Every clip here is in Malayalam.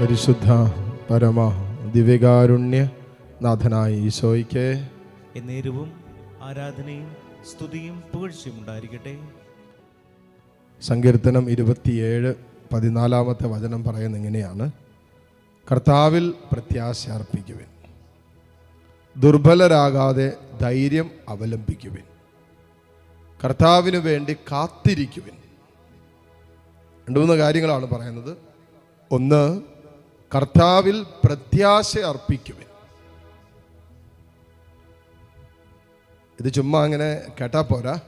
പരിശുദ്ധ പരമ ദിവ്യകാരുണ്യ നാഥനായ ഈശോയ്ക്ക് എന്നേരവും ആരാധനയും സ്തുതിയും പുകഴ്ചയും ഉണ്ടായിരിക്കട്ടെ. സങ്കീർത്തനം ഇരുപത്തിയേഴ് പതിനാലാമത്തെ വചനം പറയുന്ന ഇങ്ങനെയാണ്. കർത്താവിൽ പ്രത്യാശ അർപ്പിക്കുവിൻ. ദുർബലരാകാതെ ധൈര്യം അവലംബിക്കുവിൻ. കർത്താവിനു വേണ്ടി കാത്തിരിക്കുവിൻ. രണ്ട് മൂന്ന് കാര്യങ്ങളാണ് പറയുന്നത്. ഒന്ന് കർത്താവിൽ പ്രത്യാശ അർപ്പിക്കുവിൻ. ഇത് ചുമ്മാ അങ്ങനെ കേട്ടാ പോരാ.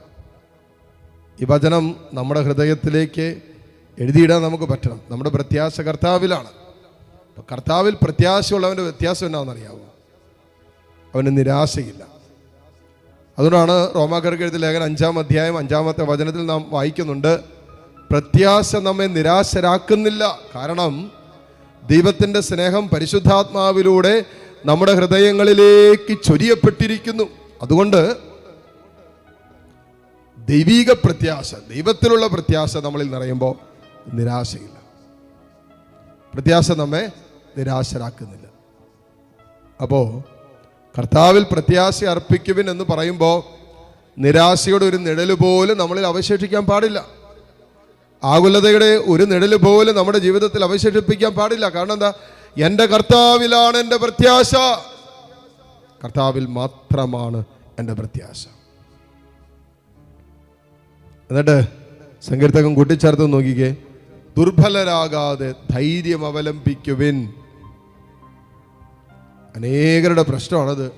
ഈ വചനം നമ്മുടെ ഹൃദയത്തിലേക്ക് എഴുതിയിടാൻ നമുക്ക് പറ്റണം. നമ്മുടെ പ്രത്യാശ കർത്താവിലാണ്. അപ്പോൾ കർത്താവിൽ പ്രത്യാശയുള്ളവന്റെ വ്യത്യാസം എന്നാണെന്നറിയാവോ? അവന് നിരാശയില്ല. അതുകൊണ്ടാണ് റോമാകർക്ക് എഴുതിയ ലേഖനം അഞ്ചാം അധ്യായം അഞ്ചാമത്തെ വചനത്തിൽ നാം വായിക്കുന്നുണ്ട് പ്രത്യാശ നമ്മെ നിരാശരാക്കുന്നില്ല. കാരണം ദൈവത്തിന്റെ സ്നേഹം പരിശുദ്ധാത്മാവിലൂടെ നമ്മുടെ ഹൃദയങ്ങളിലേക്ക് ചൊരിയപ്പെട്ടിരിക്കുന്നു. അതുകൊണ്ട് ദൈവീക പ്രത്യാശ ദൈവത്തിലുള്ള പ്രത്യാശ നമ്മളിൽ നിറയുമ്പോൾ നിരാശയില്ല. പ്രത്യാശ നമ്മെ നിരാശരാക്കുന്നില്ല. അപ്പോൾ കർത്താവിൽ പ്രത്യാശ അർപ്പിക്കുവിൻ എന്ന് പറയുമ്പോൾ നിരാശയുടെ ഒരു നിഴൽ പോലും നമ്മളിൽ അവശേഷിക്കാൻ പാടില്ല. ആകുലതയുടെ ഒരു നിഴൽ പോലും നമ്മുടെ ജീവിതത്തിൽ അവശേഷിപ്പിക്കാൻ പാടില്ല. കാരണം എന്താ? എന്റെ കർത്താവിലാണ് എന്റെ പ്രത്യാശ. കർത്താവിൽ മാത്രമാണ് എന്റെ പ്രത്യാശ. എന്നിട്ട് സങ്കീർത്തകം കൂട്ടിച്ചേർത്ത് നോക്കിക്കേ. ദുർബലരാകാതെ ധൈര്യം അവലംബിക്കുവിൻ. അനേകരുടെ പ്രശ്നമാണത്.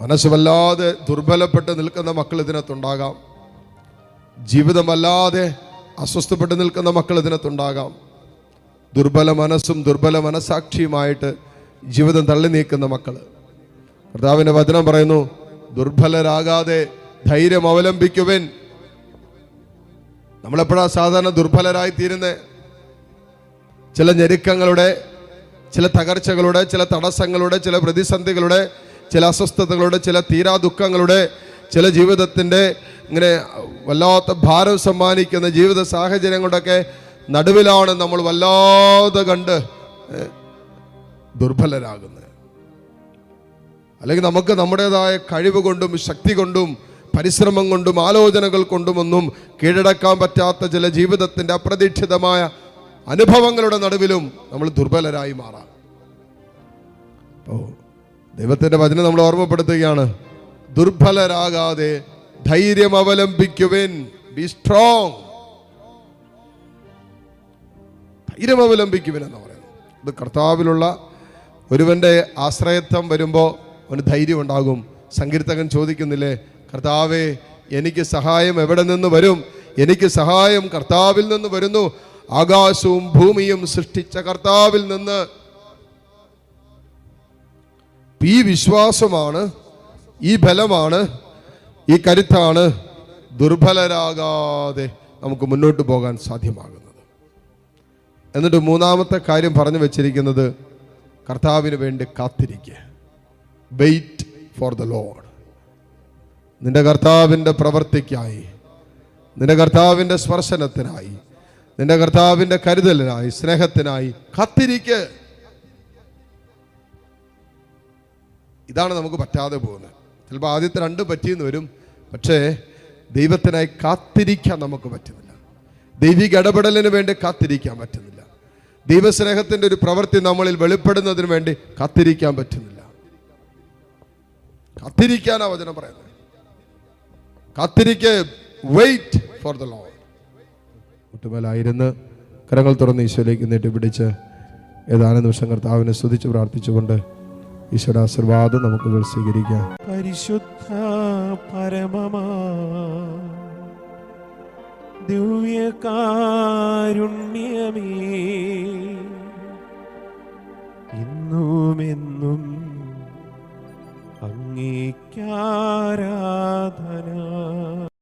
മനസ്സ് വല്ലാതെ ദുർബലപ്പെട്ട് നിൽക്കുന്ന മക്കൾ ഇതിനകത്തുണ്ടാകാം. ജീവിതമല്ലാതെ അസ്വസ്ഥപ്പെട്ട് നിൽക്കുന്ന മക്കൾ ഇതിനകത്തുണ്ടാകാം. ദുർബല മനസ്സും ദുർബല മനസാക്ഷിയുമായിട്ട് ജീവിതം തള്ളി നീക്കുന്ന മക്കൾ. കർത്താവിന്റെ വചനം പറയുന്നു ദുർബലരാകാതെ ധൈര്യം അവലംബിക്കുവൻ. നമ്മളെപ്പോഴാണ് സാധാരണ ദുർബലരായി തീരുന്നത് ചില ഞെരുക്കങ്ങളുടെ ചില തകർച്ചകളുടെ ചില തടസ്സങ്ങളുടെ ചില പ്രതിസന്ധികളുടെ ചില അസ്വസ്ഥതകളുടെ ചില തീരാ ദുഃഖങ്ങളുടെ ചില ജീവിതത്തിന്റെ ഇങ്ങനെ വല്ലാത്ത ഭാരം സമ്മാനിക്കുന്ന ജീവിത സാഹചര്യങ്ങളുടെയൊക്കെ നടുവിലാണ് നമ്മൾ വല്ലാതെ കണ്ട് ദുർബലരാകുന്നത്. അല്ലെങ്കിൽ നമുക്ക് നമ്മുടേതായ കഴിവ് കൊണ്ടും ശക്തി കൊണ്ടും പരിശ്രമം കൊണ്ടും ആലോചനകൾ കൊണ്ടുമൊന്നും കീഴടക്കാൻ പറ്റാത്ത ചില ജീവിതത്തിന്റെ അപ്രതീക്ഷിതമായ അനുഭവങ്ങളുടെ നടുവിലും നമ്മൾ ദുർബലരായി മാറാം. ഓ ദൈവത്തിന്റെ വചനം നമ്മൾ ഓർമ്മപ്പെടുത്തുകയാണ് ദുർബലരാകാതെ ധൈര്യം അവലംബിക്കുവിൻ. ബി സ്ട്രോങ് ധൈര്യം അവലംബിക്കുവിൻ എന്ന് പറയുന്നത് ഇത് കർത്താവിലുള്ള ഒരുവന്റെ ആശ്രയത്വം വരുമ്പോൾ അവന് ധൈര്യം ഉണ്ടാകും. സങ്കീർത്തകൻ ചോദിക്കുന്നില്ലേ കർത്താവേ എനിക്ക് സഹായം എവിടെ നിന്ന് വരും? എനിക്ക് സഹായം കർത്താവിൽ നിന്ന് വരുന്നു. ആകാശവും ഭൂമിയും സൃഷ്ടിച്ച കർത്താവിൽ നിന്ന്. ഈ വിശ്വാസമാണ് ഈ ബലമാണ് ഈ കരുത്താണ് ദുർബലരാകാതെ നമുക്ക് മുന്നോട്ട് പോകാൻ സാധ്യമാകുന്നത്. എന്നിട്ട് മൂന്നാമത്തെ കാര്യം പറഞ്ഞു വെച്ചിരിക്കുന്നത് കർത്താവിന് വേണ്ടി കാത്തിരിക്കുക. വെയിറ്റ് ഫോർ ദ ലോഡ് നിന്റെ കർത്താവിന്റെ പ്രവർത്തിക്കായി നിന്റെ കർത്താവിന്റെ സ്പർശനത്തിനായി നിന്റെ കർത്താവിന്റെ കരുതലിനായി സ്നേഹത്തിനായി കാത്തിരിക്കുക ഇതാണ് നമുക്ക് പറ്റാതെ പോകുന്നത്. ചിലപ്പോൾ ആദ്യത്തെ രണ്ട് പറ്റിയെന്ന് വരും പക്ഷേ ദൈവത്തിനായി കാത്തിരിക്കാൻ നമുക്ക് പറ്റുന്നില്ല. ദൈവിക ഇടപെടലിന് വേണ്ടി കാത്തിരിക്കാൻ പറ്റുന്നില്ല. ദൈവസ്നേഹത്തിന്റെ ഒരു പ്രവൃത്തി നമ്മളിൽ വെളിപ്പെടുന്നതിന് വേണ്ടി കാത്തിരിക്കാൻ പറ്റുന്നില്ല. കാത്തിരിക്കാനാ വചനം പറയുന്നത്. കാത്തിരിക്കെ വെയിറ്റ് ഫോർ ദ ലോ മുട്ടുമേലായിരുന്ന് കരങ്ങൾ തുറന്ന് ഈശോയിലേക്ക് നീട്ടി പിടിച്ച് ഏതാനും നിമിഷം കർത്താവിനെ സ്തുതിച്ച് പ്രാർത്ഥിച്ചുകൊണ്ട് ഈശോയുടെ ആശീർവാദം നമുക്ക് സ്വീകരിക്കാം. പരിശുദ്ധ പരമമാ. ദിവ്യകാരുണ്യമേ ഇന്നുമെന്നും അങ്ങേക്കാരാധ